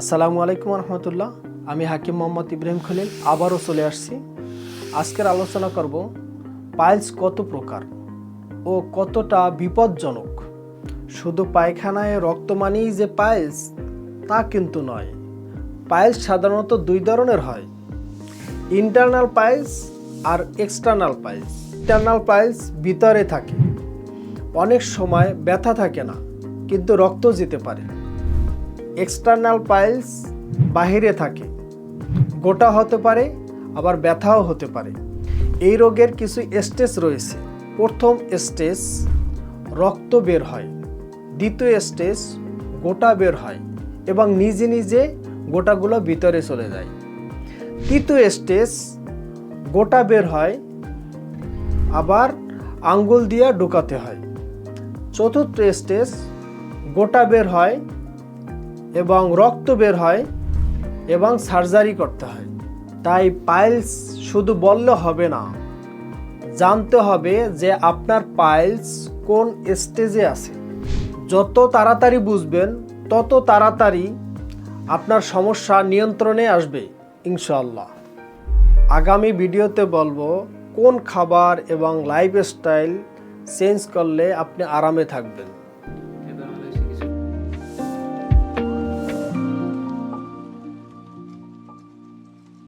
আসসালামু আলাইকুম রহমতুল্লাহ। আমি হাকিম মোহাম্মদ ইব্রাহিম খলিল, আবারও চলে আসছি। আজকের আলোচনা করব পাইলস কত প্রকার ও কতটা বিপজ্জনক? শুধু পায়খানায় রক্ত মানেই যে পাইলস, তা কিন্তু নয়। পাইলস সাধারণত দুই ধরনের হয়, ইন্টারনাল পাইলস আর এক্সটার্নাল পাইলস। ইন্টারনাল পাইলস ভিতরে থাকে, অনেক সময় ব্যথা থাকে না, কিন্তু রক্ত যেতে পারে। এক্সটার্নাল পাইলস বাহিরে থাকে। গোটা হতে পারে, আবার ব্যথাও হতে পারে। এই রোগের কিছু স্টেজ রয়েছে। প্রথম স্টেজ রক্ত বের হয়, দ্বিতীয় স্টেজ গোটা বের হয় এবং নিজে নিজে গোটাগুলো ভিতরে চলে যায়। তৃতীয় স্টেজ গোটা বের হয়, আবার আঙ্গুল দিয়ে ঢুকাতে হয়। চতুর্থ স্টেজ গোটা বের হয় এবং রক্ত বের হয় এবং সার্জারি করতে হয়। তাই পাইলস শুধু বললে হবে না, জানতে হবে যে আপনার পাইলস কোন স্টেজে আছে। যত তাড়াতাড়ি বুঝবেন, তত তাড়াতাড়ি আপনার সমস্যা নিয়ন্ত্রণে আসবে ইনশাল্লাহ আগামী ভিডিওতে বলব কোন খাবার এবং লাইফস্টাইল চেঞ্জ করলে আপনি আরামে থাকবেন।